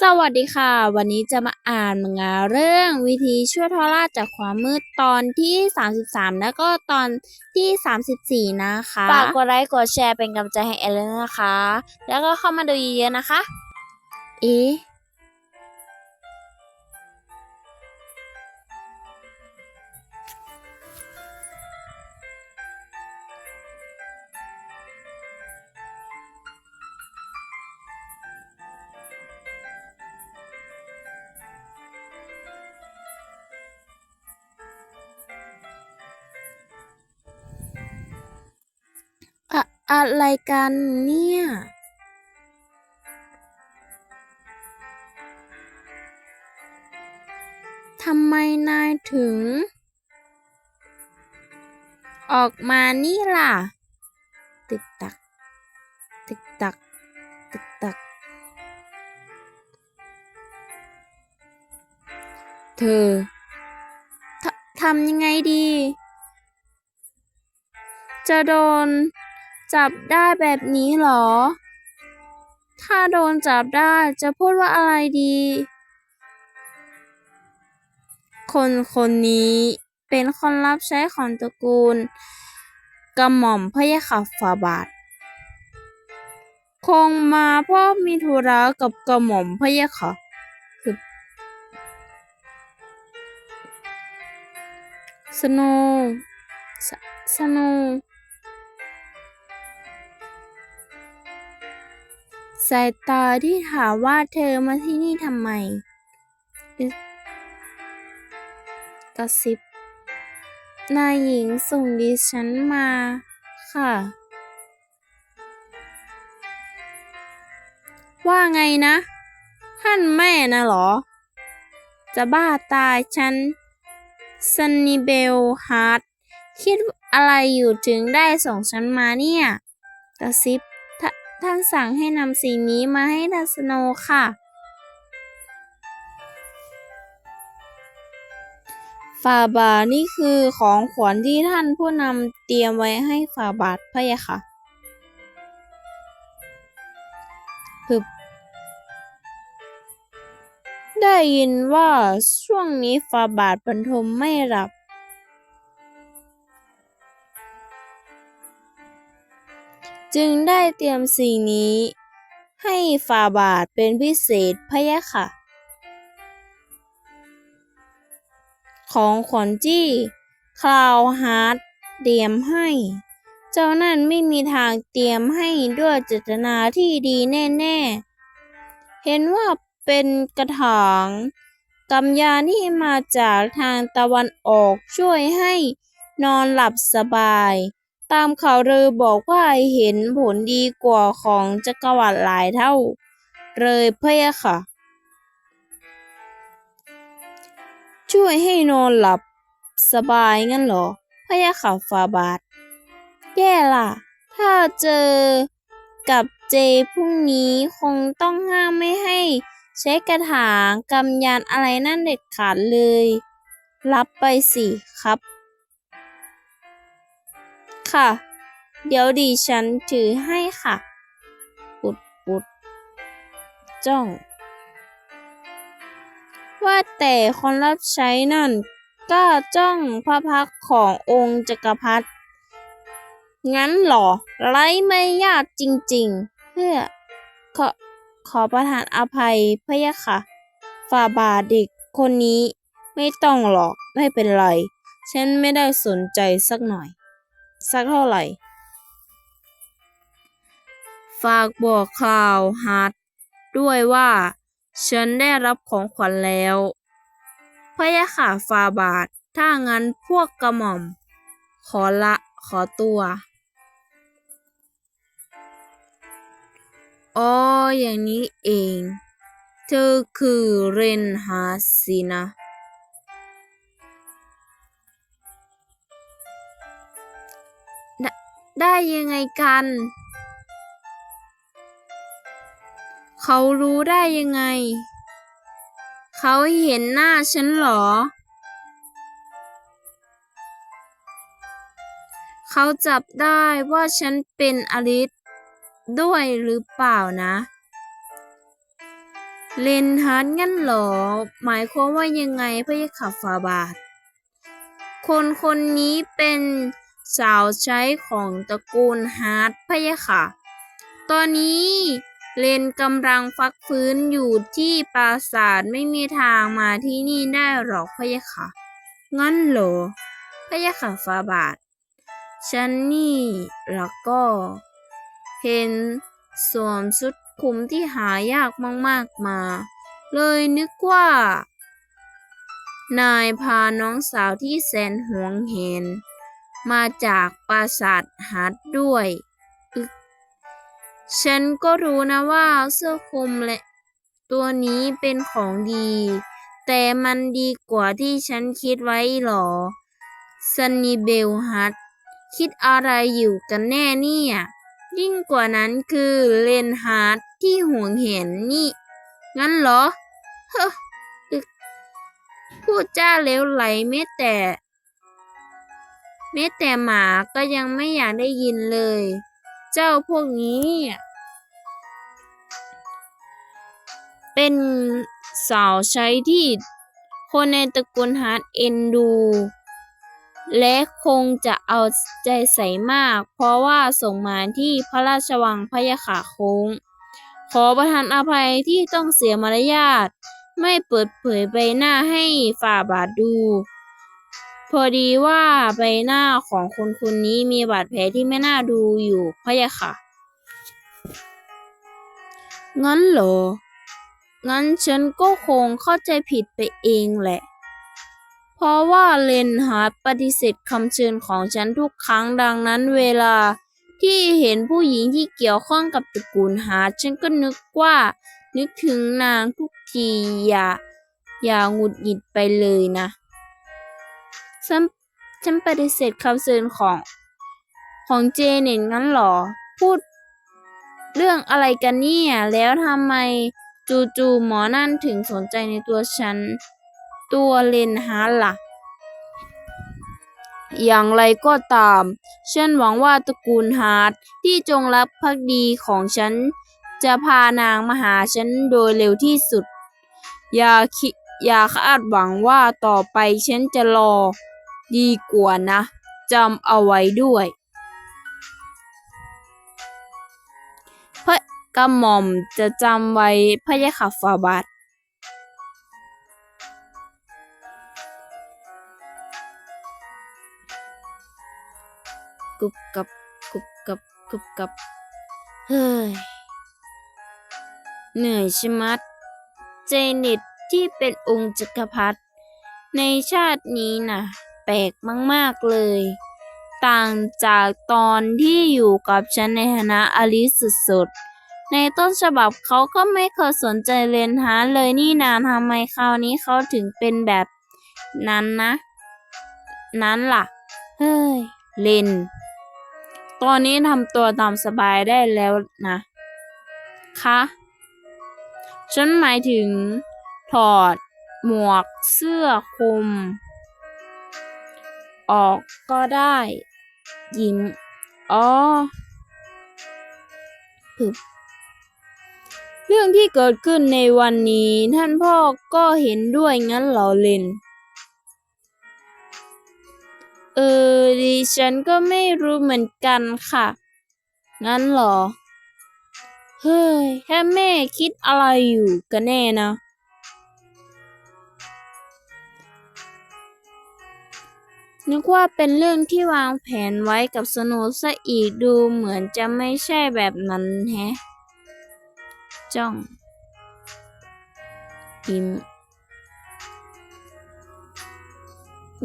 สวัสดีค่ะ วันนี้จะมาอ่านมังงะเรื่องวิธีช่วยทอราชจากความมืดตอนที่ 33 แล้วก็ตอนที่ 34 นะคะฝากกดไลค์กดแชร์เป็นกำลังใจให้แอลเลนนะคะ แล้วก็เข้ามาดูเยอะๆนะคะ เอ๊ะ อะไรกันเนี่ยทำไมนายถึง ออกมานี่ล่ะตึกตักตึกตักตึกตัก เธอททำยังไงดี จะโดน จับได้แบบนี้หรอ ถ้าโดนจับได้จะพูดว่าอะไรดี คนคนนี้เป็นคนรับใช้ของตระกูลกระหม่อมพระยาค่ะฝ่าบาท คงมาเพราะมีธุระกับกระหม่อมพระยาค่ะคือสโนว์สสโน สายตาที่ถามว่าเธอมาที่นี่ทำไม กระซิบ นายหญิงส่งดิฉันมาค่ะ ว่าไงนะ ท่านแม่นะหรอ จะบ้าตายฉันซันนิเบลฮาร์ดคิดอะไรอยู่ถึงได้ส่งฉันมาเนี่ย กระซิบ ท่านสั่งให้นำสิ่งนี้มาให้ทัสโนค่ะฝ่าบาทนี่คือของขวัญที่ท่านผู้นำเตรียมไว้ให้ฝ่าบาทพะยะค่ะพึบได้ยินว่าช่วงนี้ฝ่าบาทบรรทมไม่หลับ จึงได้เตรียมสิ่งนี้ ให้ฝ่าบาทเป็นพิเศษพะยะค่ะ ของขวัญที่คลาวฮาร์ดเตรียมให้ เจ้านั่นไม่มีทางเตรียมให้ด้วยเจตนาที่ดีแน่ๆ เห็นว่าเป็นกระถางกำยาที่มาจากทางตะวันออกช่วยให้นอนหลับสบาย ตามข่าวลือบอกว่าเห็นผลดีกว่าของจักรวรรดิหลายเท่า เลยเพะยค่ะ ช่วยให้นอนหลับสบายงั้นเหรอพะยะค่ะฟาบาท แย่ล่ะ ถ้าเจอกับเจพรุ่งนี้คงต้องห้ามไม่ให้ใช้กระถางกำยานอะไรนั่นเด็ดขาดเลย รับไปสิครับ ค่ะ เดี๋ยวดิฉันถือให้ค่ะ ปุดปุดจ้อง ว่าแต่คนรับใช้นั่น ก็จ้องพระพักขององค์จักรพรรดิงั้นหรอ ไรไม่ยากจริงๆ เพื่อขอขอประทานอภัยพะยะค่ะฝ่าบาทเด็กคนนี้ไม่ต้องหรอกไม่เป็นไร ฉันไม่ได้สนใจสักหน่อย สักเท่าไหร่ ฝากบอกข่าวฮาร์ดด้วยว่า ฉันได้รับของขวัญแล้วพะยะค่ะฟาบาท ถ้างั้นพวกกระหม่อม ขอละขอตัว อ๋อ อย่างนี้เอง เธอคือเรนฮาสินะ ได้ยังไงกัน เขารู้ได้ยังไง เขาเห็นหน้าฉันหรอ เขาจับได้ว่าฉันเป็นอลิสด้วยหรือเปล่านะ เลนฮัดงั้นหรอ หมายความว่ายังไงพระยะค่ะฟาบาท คนคนนี้เป็น สาวใช้ของตระกูลฮาร์ดพะยะค่ะ ตอนนี้เลนกำลังฟักฟื้นอยู่ที่ปราสาทไม่มีทางมาที่นี่ได้หรอกพะยะค่ะ งั้นเหรอพะยะค่ะฟาบาท ฉันนี่แล้วก็ เห็นสวมชุดคลุมที่หายากมากๆมา เลยนึกว่า นายพาน้องสาวที่แสนหวงเห็น มาจากปราสาทฮัดด้วยอึกฉันก็รู้นะว่าเสื้อคลุมและตัวนี้เป็นของดี แต่มันดีกว่าที่ฉันคิดไว้หรอซันนีเบลฮัดคิดอะไรอยู่กันแน่เนี่ย ยิ่งกว่านั้นคือเลนฮาร์ดที่ห่วงเห็นนี่ งั้นเหรอ เฮ้อพูดจ้าเลวไหลแม้แต่ แม้แต่หมาก็ยังไม่อยากได้ยินเลย เจ้าพวกนี้ เป็นสาวใช้ที่คนในตระกูลฮาร์ดเอ็นดู และคงจะเอาใจใส่มาก เพราะว่าส่งมาที่พระราชวังพยะค่ะโค้ง ขอประทานอภัยที่ต้องเสียมารยาท ไม่เปิดเผยใบหน้าให้ฝ่าบาทดู พอดีว่าใบหน้าของคนคนนี้มีบาดแผลที่ไม่น่าดูอยู่พะยะค่ะ งั้นเหรอ งั้นฉันก็คงเข้าใจผิดไปเองแหละ เพราะว่าเลนฮาร์ปฏิเสธคำเชิญของฉันทุกครั้งดังนั้นเวลาที่เห็นผู้หญิงที่เกี่ยวข้องกับตระกูลฮาร์ดฉันก็นึกว่า นึกถึงนางทุกทีอย่า อย่าหงุดหงิดไปเลยนะ ฉันฉันปฏิเสธคำเชิญของของเจเน็ตงั้นหรอ พูดเรื่องอะไรกันเนี่ย แล้วทำไมจู่ๆหมอนั่นถึงสนใจในตัวฉัน ตัวเลนฮาร์ล่ะ อย่างไรก็ตาม ฉันหวังว่าตระกูลฮาร์ดที่จงรักภักดีของฉัน จะพานางมาหาฉันโดยเร็วที่สุด อย่าคิอย่าคาดหวังว่าต่อไปฉันจะรอ ดีกว่านะจำเอาไว้ด้วย พระกระหม่อมจะจำไว้พระยะค่ะฟาบาทกุบกับกุบกับกุบกับ เฮ้ย เหนื่อยชะมัด เจเน็ตที่เป็นองค์จักรพรรดิในชาตินี้น่ะ ปลกมากๆเลย ต่างจากตอนที่อยู่กับฉันในฐานะอลิสสุดๆ ในต้นฉบับเขาก็ไม่เคยสนใจเรียนหาเลยนี่นาทำไมคราวนี้เขาถึงเป็นแบบนั้นนะ นั้นล่ะ เฮ้ย เลน ตอนนี้ทำตัวตามสบายได้แล้วนะ คะ ฉันหมายถึงถอดหมวกเสื้อคลุม ออกก็ได้ ยิ้มอ๋อพึบเรื่องที่เกิดขึ้นในวันนี้ท่านพ่อก็เห็นด้วยงั้นเหรอเลนเออดิฉันก็ไม่รู้เหมือนกันค่ะ งั้นเหรอ เฮ้ยแค่แม่คิดอะไรอยู่กันแน่นะ นึกว่าเป็นเรื่องที่วางแผนไว้กับสโนว์ซะอีกดูเหมือนจะไม่ใช่แบบนั้นแฮะ จ้องยิ้ม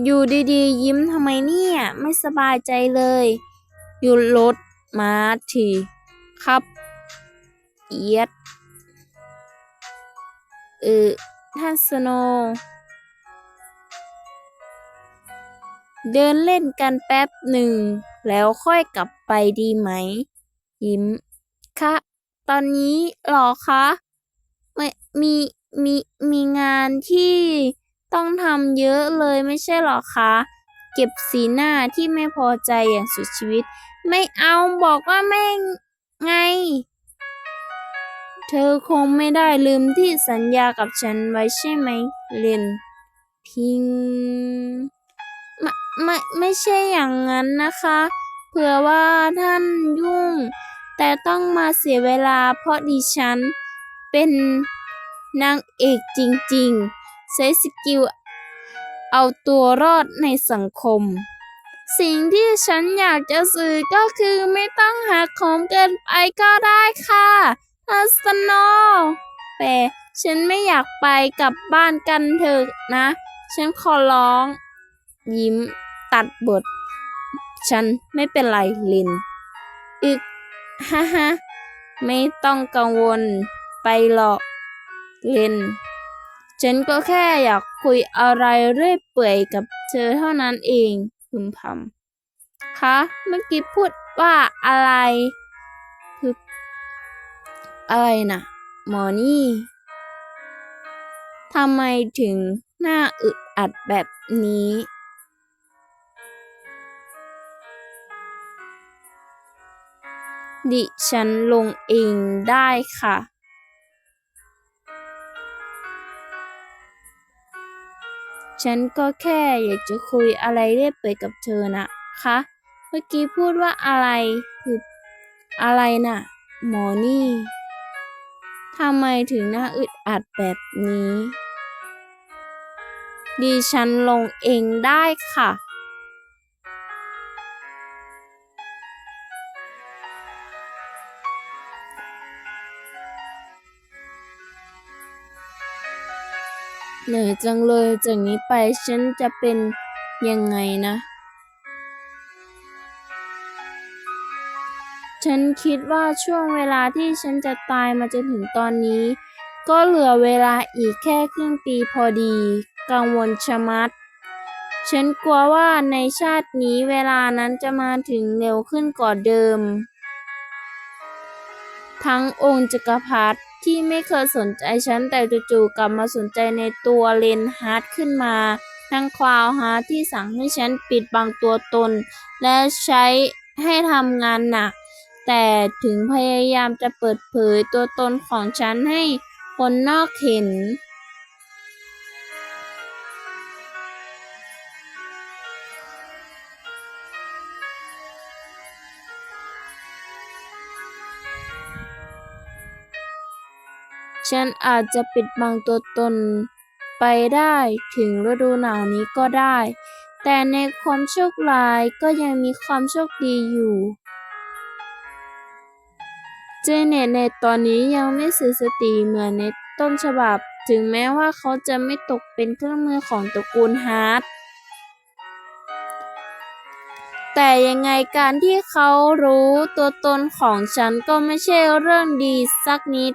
อยู่ดีๆ ยิ้มทำไมเนี่ย ไม่สบายใจเลยหยุดรถมาที ครับ เอียดเออท่านสโน เดินเล่นกันแป๊บหนึ่ง แล้วค่อยกลับไปดีไหม ยิ้ม คะ ตอนนี้หรอคะไม่มีมีมีงานที่ต้องทำเยอะเลยไม่ใช่หรอคะ เก็บสีหน้าที่ไม่พอใจอย่างสุดชีวิต ไม่เอาบอกว่าไม่ไง เธอคงไม่ได้ลืมที่สัญญากับฉันไว้ใช่ไหมเลนพิง ไม่ไม่ใช่อย่างนั้นนะคะ เผื่อว่าท่านยุ่ง แต่ต้องมาเสียเวลาเพราะดิฉัน เป็นนางเอกจริงๆ ใช้สกิลเอาตัวรอดในสังคม สิ่งที่ฉันอยากจะสื่อก็คือไม่ต้องหักโหมเกินไปก็ได้ค่ะอาสโนแต่ฉันไม่อยากไปกลับบ้านกันเถอะนะ ฉันขอร้อง ยิ้ม ตัดบท ฉันไม่เป็นไรลิน อึกฮ่าฮ่าไม่ต้องกังวลไปหรอกเลนฉันก็แค่อยากคุยอะไรเรื่อยเปื่อยกับเธอเท่านั้นเองพึมพำคะเมื่อกี้พูดว่าอะไรพึบอะไรนะหมอนี่ทำไมถึงหน้าอึดอัดแบบนี้ ดิฉันลงเองได้ค่ะฉันก็แค่อยากจะคุยอะไรเรื่อยเปยกับเธอนะคะ เมื่อกี้พูดว่าอะไรคืออะไรน่ะ หมอนี่ทำไมถึงหน้าอึดอัดแบบนี้ดิฉันลงเองได้ค่ะ เหนื่อยจังเลยจากนี้ไปฉันจะเป็นยังไงนะ ฉันคิดว่าช่วงเวลาที่ฉันจะตายมาจนถึงตอนนี้ ก็เหลือเวลาอีกแค่ครึ่งปีพอดี กังวลชะมัด ฉันกลัวว่าในชาตินี้เวลานั้นจะมาถึงเร็วขึ้นกว่าเดิม ทั้งองค์จักรพรรดิ ที่ไม่เคยสนใจฉันแต่จู่ๆกลับมาสนใจในตัวเลนฮาร์ดขึ้นมาทั้งคลาวฮาร์ดที่สั่งให้ฉันปิดบังตัวตน และใช้ให้ทำงานหนัก แต่ถึงพยายามจะเปิดเผยตัวตนของฉันให้คนนอกเห็น ฉันอาจจะปิดบังตัวตนไปได้ถึงฤดูหนาวนี้ก็ได้ แต่ในความโชคร้ายก็ยังมีความโชคดีอยู่ เจเน็ตในตอนนี้ยังไม่เสียสติเหมือนในต้นฉบับ ถึงแม้ว่าเขาจะไม่ตกเป็นเครื่องมือของตระกูลฮาร์ดแต่ยังไงการที่เขารู้ตัวตนของฉันก็ไม่ใช่เรื่องดีสักนิด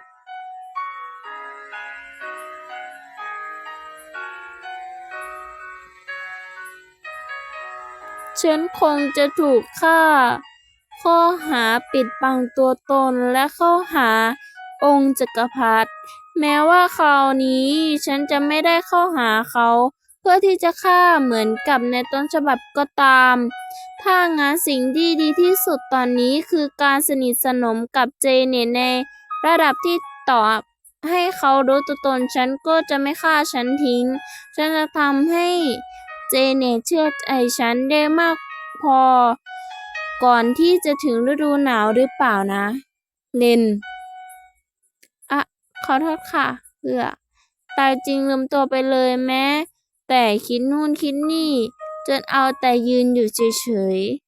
ฉันคงจะถูกฆ่า ข้อหาปิดบังตัวตนและข้อหาองค์จักรพรรดิแม้ว่าคราวนี้ฉันจะไม่ได้เข้าหาเขา เพื่อที่จะฆ่าเหมือนกับในต้นฉบับก็ตาม ถ้างานสิ่งที่ดีที่สุดตอนนี้คือการสนิทสนมกับเจเนตในระดับที่ต่อให้เขารู้ตัวตนฉันก็จะไม่ฆ่าฉันทิ้ง ฉันจะทำให้ เจเนตเชื่อใจฉันได้มากพอ ก่อนที่จะถึงฤดูหนาวหรือเปล่านะ เลนอะขอโทษค่ะเพื่อตายจริงลืมตัวไปเลยแม้ แต่คิดนู่นคิดนี่ จนเอาแต่ยืนอยู่เฉยๆ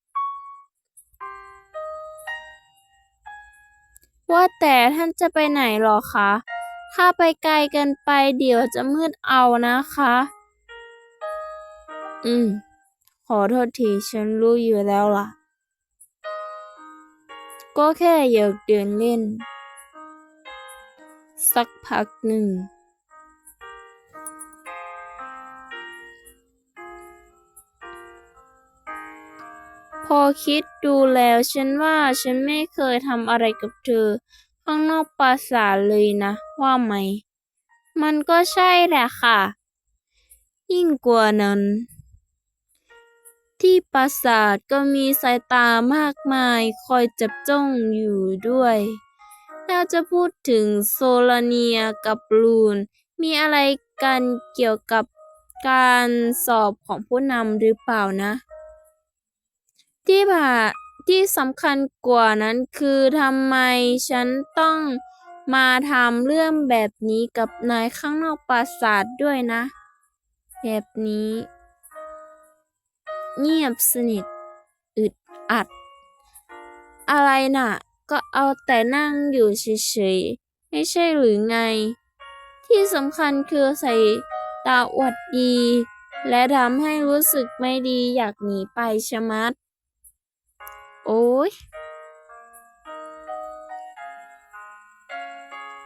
ว่าแต่ท่านจะไปไหนหรอคะ ถ้าไปไกลเกันไปเดี๋ยวจะมืดเอานะคะ อืม ขอโทษทีฉันรู้อยู่แล้วล่ะ ก็แค่อยากเดินเล่น สักพักหนึ่ง พอคิดดูแล้วฉันว่าฉันไม่เคยทำอะไรกับเธอ ข้างนอกปราสาทเลยนะว่าไหม มันก็ใช่แหละค่ะ ยิ่งกว่านั้น ที่ปราสาทก็มีสายตามากมายคอยจับจ้องอยู่ด้วย ถ้าจะพูดถึงโซลาเนียกับลูน มีอะไรกันเกี่ยวกับการสอบของผู้นำหรือเปล่านะ ที่ผ่าที่สำคัญกว่านั้นคือทำไมฉันต้องมาทำเรื่องแบบนี้กับนายข้างนอกปราสาทด้วยนะ แบบนี้ เงียบสนิท อึดอัด อะไรน่ะ ก็เอาแต่นั่งอยู่เฉยๆ ไม่ใช่หรือไง ที่สำคัญคือใส่ตาอวดดี และทำให้รู้สึกไม่ดีอยากหนีไปชะมัด โอ้ย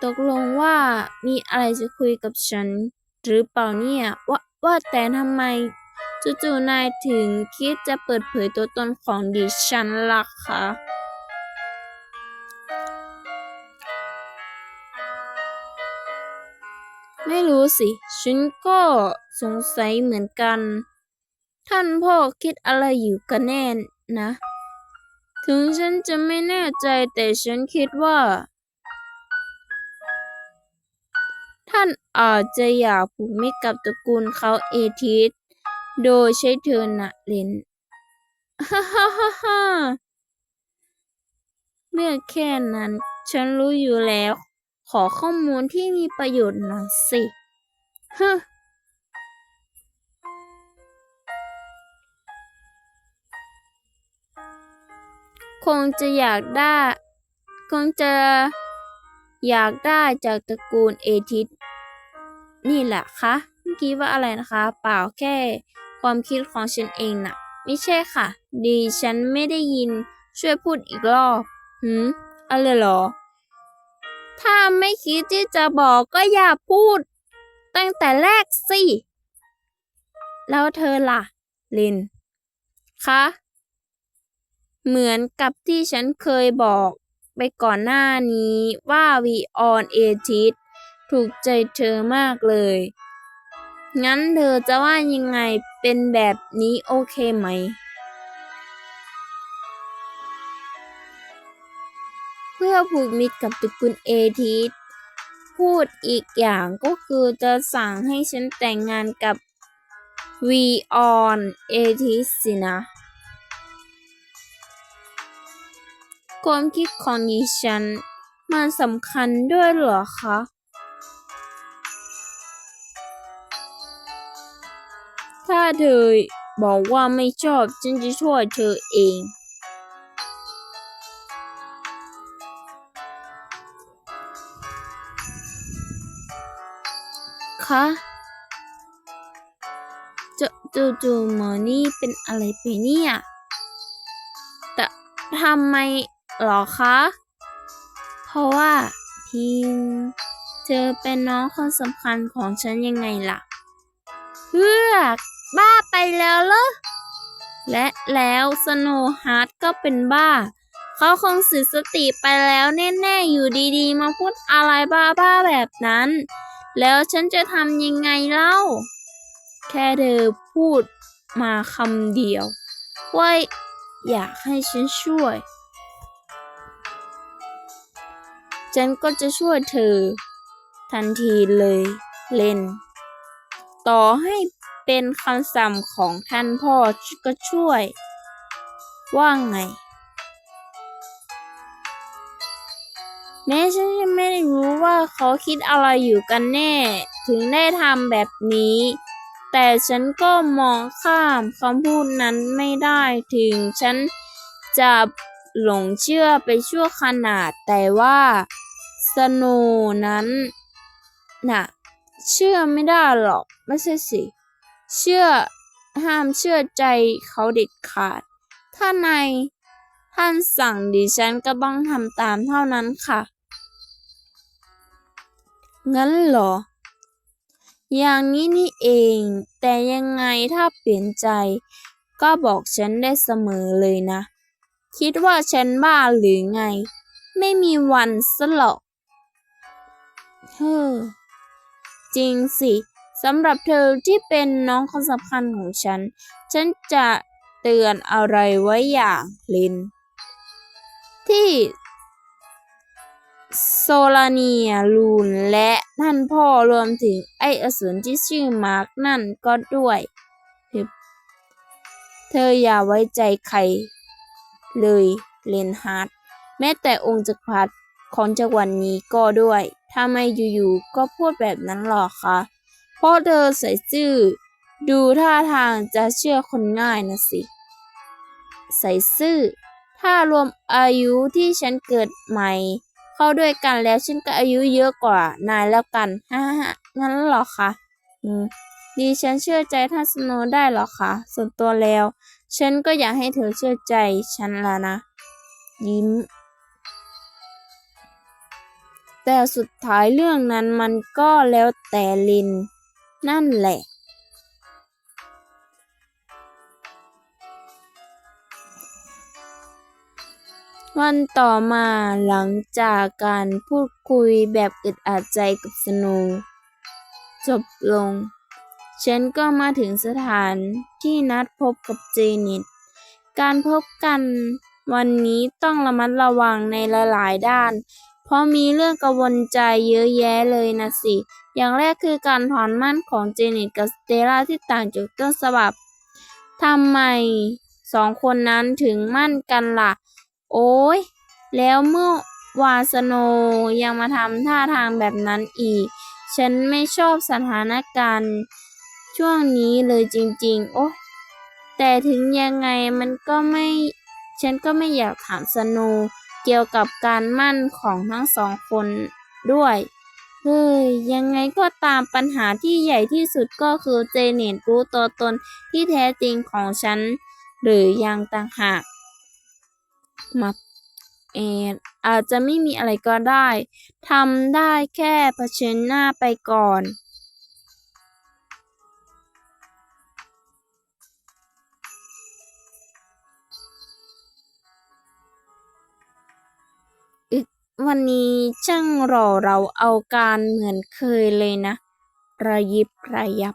ตกลงว่ามีอะไรจะคุยกับฉัน หรือเปล่าเนี่ย ว่าว่าแต่ทำไม จู่ๆนายถึงคิดจะเปิดเผยตัวตนของดิฉันล่ะคะไม่รู้สิ ฉันก็สงสัยเหมือนกัน ท่านพ่อคิดอะไรอยู่กันแน่นะ ถึงฉันจะไม่แน่ใจแต่ฉันคิดว่า ท่านอาจจะอยากผูกมิตรกับตระกูลเขาเอทิส โดยใช้เธอนะเลนฮ่าฮ่าฮ่าฮ่าเรื่องแค่นั้น ฉันรู้อยู่แล้ว ขอข้อมูลที่มีประโยชน์หน่อยสิฮึคงจะอยากได้ คงจะอยากได้จากตระกูลเอทิสนี่แหละคะเมื่อกี้ว่าอะไรนะคะ เปล่าแค่ ความคิดของฉันเองน่ะ ไม่ใช่ค่ะ ดีฉันไม่ได้ยิน ช่วยพูดอีกรอบหืมอะไรเหรอ ถ้าไม่คิดที่จะบอกก็อย่าพูด ตั้งแต่แรกสิ แล้วเธอล่ะ ลิน คะ เหมือนกับที่ฉันเคยบอกไปก่อนหน้านี้ว่าวีออนเอทิสถูกใจเธอมากเลย งั้นเธอจะว่ายังไงเป็นแบบนี้โอเคไหม เพื่อผูกมิตรกับตระกูลเอทิสพูดอีกอย่างก็คือจะสั่งให้ฉันแต่งงานกับวีออนเอทิสสินะ ความคิดของดิฉันมันสำคัญด้วยเหรอคะ ถ้าเธอบอกว่าไม่ชอบ ฉันจะช่วยเธอเอง คะจะจู่ๆหมอนี่เป็นอะไรไปเนี่ย แต่ทำไมหรอคะ เพราะว่าพิมเธอเป็นน้องคนสำคัญของฉันยังไงล่ะเฮือก บ้าไปแล้วเหรอ และแล้วสโนว์ฮาร์ดก็เป็นบ้า เขาคงสียสติไปแล้วแน่ๆ อยู่ดีๆ มาพูดอะไรบ้าๆแบบนั้น แล้วฉันจะทำยังไงเล่า แค่เธอพูดมาคำเดียวว่าอยากให้ฉันช่วย ฉันก็จะช่วยเธอ ทันทีเลย เล่นต่อให้ เป็นคำสั่งของท่านพ่อก็ช่วย ว่าไง แม้ฉันจะไม่ได้รู้ว่าเขาคิดอะไรอยู่กันแน่ ถึงได้ทำแบบนี้ แต่ฉันก็มองข้ามคำพูดนั้นไม่ได้ถึงฉันจะหลงเชื่อไปชั่วขนาดแต่ว่าสโนนั้นน่ะ เชื่อไม่ได้หรอก ไม่ใช่สิ เชื่อห้ามเชื่อใจเขาเด็ดขาด ถ้านายท่านสั่งดิฉันก็ต้องทำตามเท่านั้นค่ะ งั้นเหรอ อย่างนี้นี่เอง แต่ยังไงถ้าเปลี่ยนใจ ก็บอกฉันได้เสมอเลยนะ คิดว่าฉันบ้าหรือไง ไม่มีวันสหรอกเฮ้อจริงสิ สำหรับเธอที่เป็นน้องคนสำคัญของฉัน ฉันจะเตือนอะไรไว้อย่างลิน ที่โซลาเนียลูนและท่านพ่อรวมถึงไอ้อสูรที่ชื่อมาร์กนั่นก็ด้วย เธออย่าไว้ใจใครเลยเลนฮาร์ดแม้แต่องค์จักรพรรดิของจักรวรรดินี้ก็ด้วยทำไมอยู่ๆก็พูดแบบนั้นหรอคะ เพราะเธอใส่ซื่อดูท่าทางจะเชื่อคนง่ายนะสิ ใส่ซื่อ ถ้ารวมอายุที่ฉันเกิดใหม่ เข้าด้วยกันแล้วฉันก็อายุเยอะกว่านายแล้วกันฮ่าฮ่างั้นหรอคะอืมดีฉันเชื่อใจท่านสโนได้หรอคะส่วนตัวแล้ว ฉันก็อยากให้เธอเชื่อใจฉันล้วนะ ยิ้ม แต่สุดท้ายเรื่องนั้นมันก็แล้วแต่ลิน นั่นแหละ วันต่อมาหลังจากการพูดคุยแบบอึดอัดใจกับสโนว์จบลง ฉันก็มาถึงสถานที่นัดพบกับเจน็ตการพบกันวันนี้ต้องระมัดระวังในหลาย ๆ ด้าน เพราะมีเรื่องกังวลใจเยอะแยะเลยนะสิ อย่างแรกคือการถอนมั่นของเจเน็ตกับสเตลล่าที่ต่างจากต้นฉบับ ทำไมสองคนนั้นถึงมั่นกันล่ะ โอ้ย แล้วเมื่อวาสโนยังมาทำท่าทางแบบนั้นอีก ฉันไม่ชอบสถานการณ์ช่วงนี้เลยจริงๆ โอ้แต่ถึงยังไงมันก็ไม่ ฉันก็ไม่อยากถามสโนว เกี่ยวกับการมั่นของทั้งสองคนด้วย เฮ้ย ยังไงก็ตามปัญหาที่ใหญ่ที่สุดก็คือเจเน็ตรู้ตัวตนที่แท้จริงของฉัน หรือยังต่างหากมาเอออาจจะไม่มีอะไรก็ได้ทำได้แค่เผชิญหน้าไปก่อน วันนี้ช่างรอเราเอาการเหมือนเคยเลยนะ ระยิบระยับ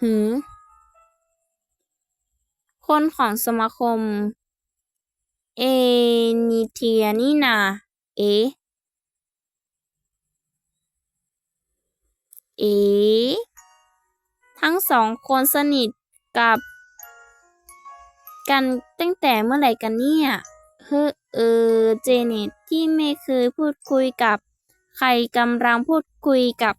หือ คนของสมาคม เอนิเทียนี่นา เอ เอ ทั้งสองคนสนิทกับ กันตั้งแต่เมื่อไหร่กันเนี่ย เออเจเน็ตที่ไม่เคยพูดคุยกับใครกำลังพูดคุยกับ